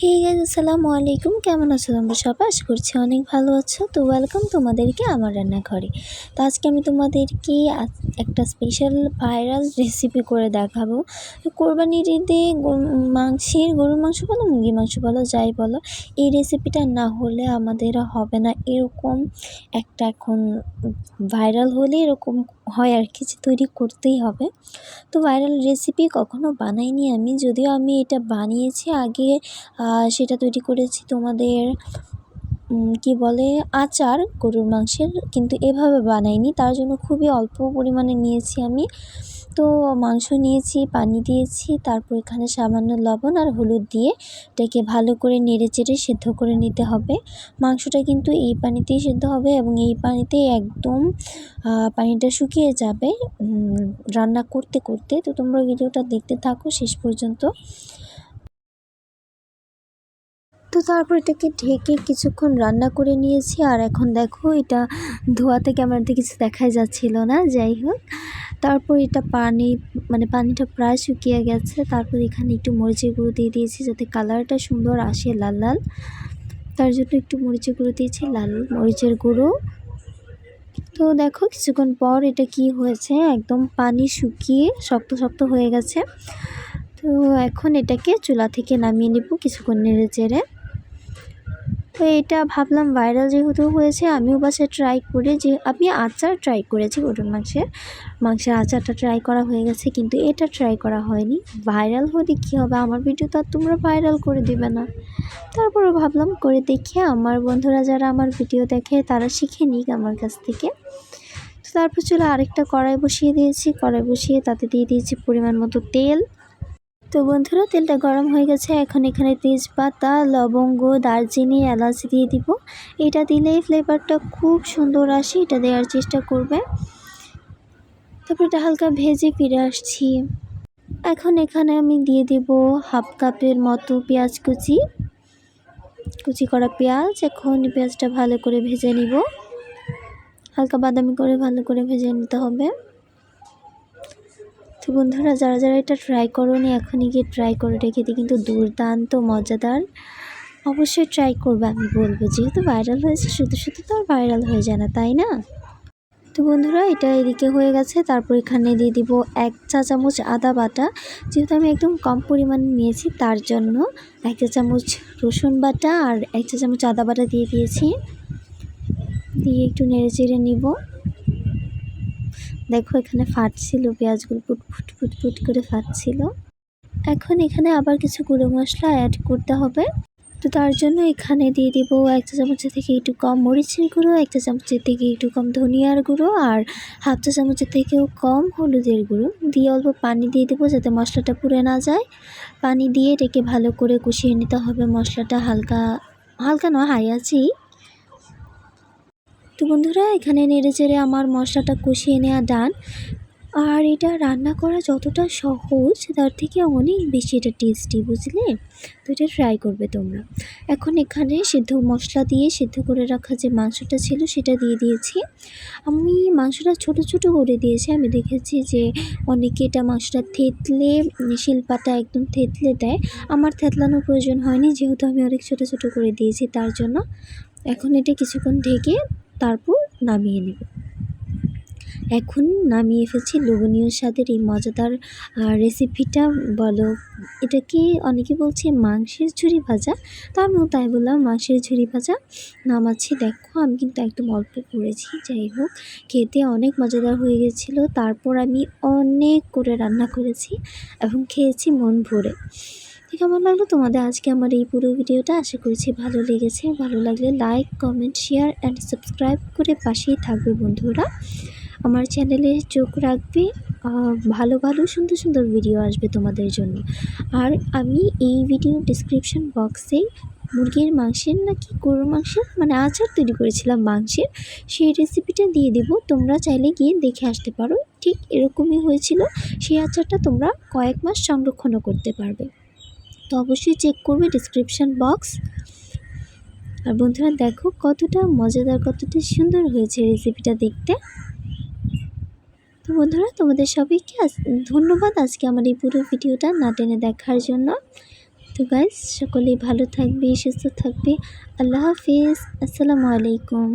Hey guys আসসালামু আলাইকুম। কেমন আছো তোমরা সবাই? আশা করছি অনেক ভালো আছো। তো ওয়েলকাম তোমাদেরকে আমার রান্নাঘরে। তো আজকে আমি তোমাদেরকে একটা স্পেশাল ভাইরাল রেসিপি করে দেখাবো। কোরবানির ঈদে মাংসের গরুর মাংস বলো, মুরগির মাংস বলো, যাই বলো, এই রেসিপিটা না হলে আমাদের হবে না। এরকম একটা এখন ভাইরাল হলে এরকম হয় আর কি যে তৈরি করতেই হবে। তো ভাইরাল রেসিপি কখনো বানাইনি আমি, যদিও আমি এটা বানিয়েছি আগে সেটা তৈরি করেছি তোমাদের কি বলে, আচার, গরুর মাংসের, কিন্তু এভাবে বানাইনি। তার জন্য খুবই অল্প পরিমাণে নিয়েছি আমি। তো মাংস নিয়েছি, পানি দিয়েছি, তারপর এখানে সামান্য লবণ আর হলুদ দিয়ে এটাকে ভালো করে নেড়ে চেড়ে সেদ্ধ করে নিতে হবে। মাংসটা কিন্তু এই পানিতেই সেদ্ধ হবে এবং এই পানিতে একদম পানিটা শুকিয়ে যাবে রান্না করতে করতে। তো তোমরা ভিডিওটা দেখতে থাকো শেষ পর্যন্ত। তো তারপর এটাকে ঢেকে কিছুক্ষণ রান্না করে নিয়েছি। আর এখন দেখো এটা ধোয়াতে ক্যামেরাতে কিছু দেখাই যাচ্ছিল না, যাই হোক। তারপর এটা পানি মানে পানিটা প্রায় শুকিয়ে গেছে। তারপর এখানে একটু মরিচের গুঁড়ো দিয়ে দিয়েছি যাতে কালারটা সুন্দর আসে লাল লাল। তার জন্য একটু মরিচের গুঁড়ো দিয়েছি, লাল মরিচের গুঁড়ো। তো দেখো কিছুক্ষণ পর এটা কি হয়েছে, একদম পানি শুকিয়ে শক্ত শক্ত হয়ে গেছে। তো এখন এটাকে চুলা থেকে নামিয়ে নিব কিছুক্ষণ নেড়ে চেড়ে। তো এটা ভাবলাম ভাইরাল যেহেতু হয়েছে, আমিও বাসায় ট্রাই করে যে, আমি আচার ট্রাই করেছি গরুর মাংসের। মাংসের আচারটা ট্রাই করা হয়ে গেছে কিন্তু এটা ট্রাই করা হয়নি। ভাইরাল হলে কী হবে? আমার ভিডিও তো আর তোমরা ভাইরাল করে দিবে না। তারপরে ভাবলাম করে দেখে। আমার বন্ধুরা যারা আমার ভিডিও দেখে, তারা শিখে নিক আমার কাছ থেকে। তো তারপর চলে আরেকটা কড়াই বসিয়ে দিয়েছি। কড়াই বসিয়ে তাতে দিয়ে দিয়েছি পরিমাণ মতো তেল। তো বন্ধুরা, তেলটা গরম হয়ে গেছে। এখন এখানে তেজপাতা, লবঙ্গ, দারচিনি, এলাচ দিয়ে দিব। এটা দিলেই ফ্লেভারটা খুব সুন্দর আসে, এটা দেওয়ার চেষ্টা করবে। তারপর এটা হালকা ভেজে ফিরে আসছি। এখন এখানে আমি দিয়ে দেব হাফ কাপের মতো পেঁয়াজ কুচি। কুচি করা পেঁয়াজ, এখন পেঁয়াজটা ভালো করে ভেজে নিব। হালকা বাদামি করে ভালো করে ভেজে নিতে হবে। তো বন্ধুরা, যারা যারা এটা ট্রাই করোনি, এখনই গিয়ে ট্রাই করে রেখে কিন্তু দুর্দান্ত, মজাদার অবশ্যই ট্রাই করবে, আমি বলব। যেহেতু ভাইরাল হয়েছে, শুধু শুধু তো আর ভাইরাল হয়ে যায় না, তাই না? তো বন্ধুরা, এটা এদিকে হয়ে গেছে। তারপর এখানে দিয়ে দিব এক চা চামচ আদা বাটা। যেহেতু আমি একদম কম পরিমাণে নিয়েছি, তার জন্য এক চা চামচ রসুন বাটা আর এক চা চামচ আদা বাটা দিয়ে দিয়েছি। দিয়ে একটু নেড়ে চেড়ে নিব। দেখো, এখানে ফাটছিল, পেঁয়াজগুলো ফুট ফুট ফুট ফুট করে ফাটছিল। এখন এখানে আবার কিছু গুঁড়ো মশলা অ্যাড করতে হবে। তো তার জন্য এখানে দিয়ে দিব এক চামচের থেকে একটু কম মরিচের গুঁড়ো, এক চা চামচের থেকে একটু কম ধনিয়ার গুঁড়ো আর হাফ চা চামচের থেকেও কম হলুদের গুঁড়ো। দিয়ে অল্প পানি দিয়ে দেবো যাতে মশলাটা পুড়ে না যায়। পানি দিয়ে এটাকে ভালো করে কষিয়ে নিতে হবে। মশলাটা হালকা হালকা নয়, হাই আছেই। তো বন্ধুরা, এখানে নেড়ে চেড়ে আমার মশলাটা কষিয়ে নেওয়া ডান। আর এটা রান্না করা যতটা সহজ, তার থেকে অনেক বেশি এটা টেস্টি বুঝলে? তো এটা ট্রাই করবে তোমরা। এখন এখানে সিদ্ধ মশলা দিয়ে সিদ্ধ করে রাখা যে মাংসটা ছিল, সেটা দিয়ে দিয়েছি। আমি মাংসটা ছোট ছোট করে দিয়েছি। আমি দেখেছি যে অনেকে এটা মাংসটা থেতলে শিলপাটা একদম থেতলে দেয়। আমার থেতলানোর প্রয়োজন হয়নি, যেহেতু আমি অনেক ছোট ছোট করে দিয়েছি তার জন্য। এখন এটা কিছুক্ষণ ঢেকে তারপর নামিয়ে নেব। এখন নামিয়ে ফেলছি লোভনীয় স্বাদের এই মজাদার রেসিপিটা বলো। এটাকে অনেকে বলছে মাংসের ঝুরি ভাজা। তো আমিও তাই বললাম মাংসের ঝুরি ভাজা নামাচ্ছি। দেখো আমি কিন্তু একদম অল্প করেছি, যাই হোক। খেতে অনেক মজাদার হয়ে গেছিল। তারপর আমি অনেক করে রান্না করেছি এবং খেয়েছি মন ভরে। তো কেমন লাগল তোমাদের আজকে আমার এই পুরো ভিডিওটা? আশা করছি ভালো লেগেছে। ভালো লাগলে like comment share and subscribe করে পাশেই থাকবে বন্ধুরা। আমার চ্যানেলে চোখ রাখবে। ভালো ভালো, সুন্দর সুন্দর ভিডিও আসবে তোমাদের জন্য। আর আমি এই ভিডিও ডিসক্রিপশন বক্সে মুরগির মাংসের নাকি গরুর মাংসের মানে আচার তৈরি করেছিলাম মাংসের, সেই রেসিপিটা দিয়ে দেব। তোমরা চাইলে গিয়ে দেখে আসতে পারো। ঠিক এরকমই হয়েছিল। সেই আচারটা তোমরা কয়েক মাস সংরক্ষণও করতে পারবে। তো অবশ্যই চেক করবে ডিসক্রিপশন বক্স আর বন্ধুরা দেখো কতটা মজাদার, কতটা সুন্দর হয়েছে রেসিপিটা দেখতে। তো বন্ধুরা তোমাদের সবাইকে ধন্যবাদ আজকে আমার এই পুরো ভিডিওটা না টেনে দেখার জন্য। তো সো গাইস সকলেই ভালো থাকবে, সুস্থ থাকবে। আল্লাহ হাফিজ, আসসালামু আলাইকুম।